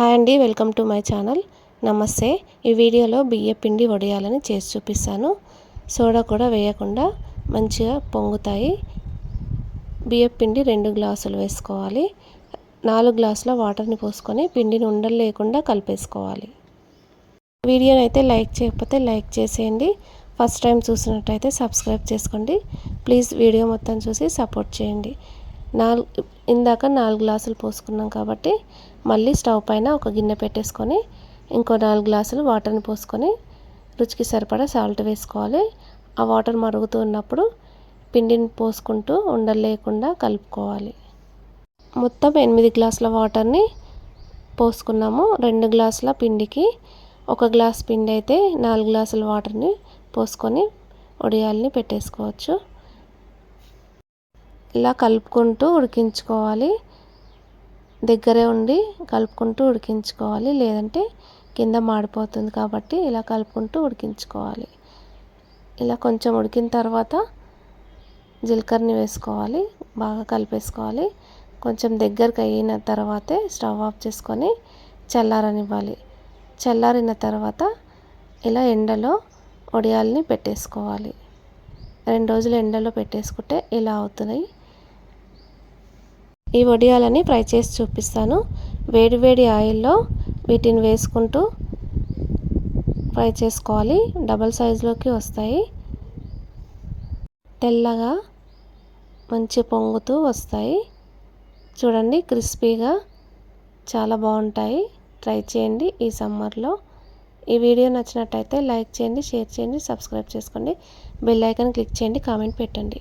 Hi అండి welcome to my channel. నమస్తే. ఈ వీడియోలో బియ్య పిండి వడియాలని చేసి చూపిస్తాను. సోడా కూడా వేయకుండా మంచిగా పొంగుతాయి. బియ్య పిండి రెండు గ్లాసులు వేసుకోవాలి. నాలుగు గ్లాసుల వాటర్ని పోసుకొని పిండిని ఉండలు లేకుండా కలిపేసుకోవాలి. వీడియోని అయితే లైక్ చేయకపోతే లైక్ చేసేయండి. ఫస్ట్ టైం చూసినట్టయితే సబ్స్క్రైబ్ చేసుకోండి. ప్లీజ్ వీడియో మొత్తం చూసి సపోర్ట్ చేయండి. నాలుగు ఇందాక నాలుగు గ్లాసులు పోసుకున్నాం కాబట్టి మళ్ళీ స్టవ్ పైన ఒక గిన్నె పెట్టేసుకొని ఇంకో నాలుగు గ్లాసులు వాటర్ని పోసుకొని రుచికి సరిపడా సాల్ట్ వేసుకోవాలి. ఆ వాటర్ మరుగుతూ ఉన్నప్పుడు పిండిని పోసుకుంటూ ఉండలు లేకుండా కలుపుకోవాలి. మొత్తం ఎనిమిది గ్లాసుల వాటర్ని పోసుకున్నాము. రెండు గ్లాసుల పిండికి ఒక గ్లాస్ పిండి అయితే నాలుగు గ్లాసుల వాటర్ని పోసుకొని వడియాల్ని పెట్టేసుకోవచ్చు. ఇలా కలుపుకుంటూ ఉడికించుకోవాలి. దగ్గరే ఉండి కలుపుకుంటూ ఉడికించుకోవాలి. లేదంటే కింద మాడిపోతుంది కాబట్టి ఇలా కలుపుకుంటూ ఉడికించుకోవాలి. ఇలా కొంచెం ఉడికిన తర్వాత జీలకర్రని వేసుకోవాలి. బాగా కలిపేసుకోవాలి. కొంచెం దగ్గరకు అయిన తర్వాతే స్టవ్ ఆఫ్ చేసుకొని చల్లారనివ్వాలి. చల్లారిన తర్వాత ఇలా ఎండలో వడియాలని పెట్టేసుకోవాలి. రెండు రోజులు ఎండలో పెట్టేసుకుంటే ఇలా అవుతున్నాయి? ఈ వడియాలని ఫ్రై చేసి చూపిస్తాను. వేడి వేడి ఆయిల్లో వీటిని వేసుకుంటూ ఫ్రై చేసుకోవాలి. డబల్ సైజులోకి వస్తాయి. తెల్లగా మంచి పొంగుతూ వస్తాయి. చూడండి క్రిస్పీగా చాలా బాగుంటాయి. ట్రై చేయండి ఈ సమ్మర్లో. ఈ వీడియో నచ్చినట్టయితే లైక్ చేయండి షేర్ చేయండి సబ్స్క్రైబ్ చేసుకోండి. బెల్ ఐకాన్ క్లిక్ చేయండి కామెంట్ పెట్టండి.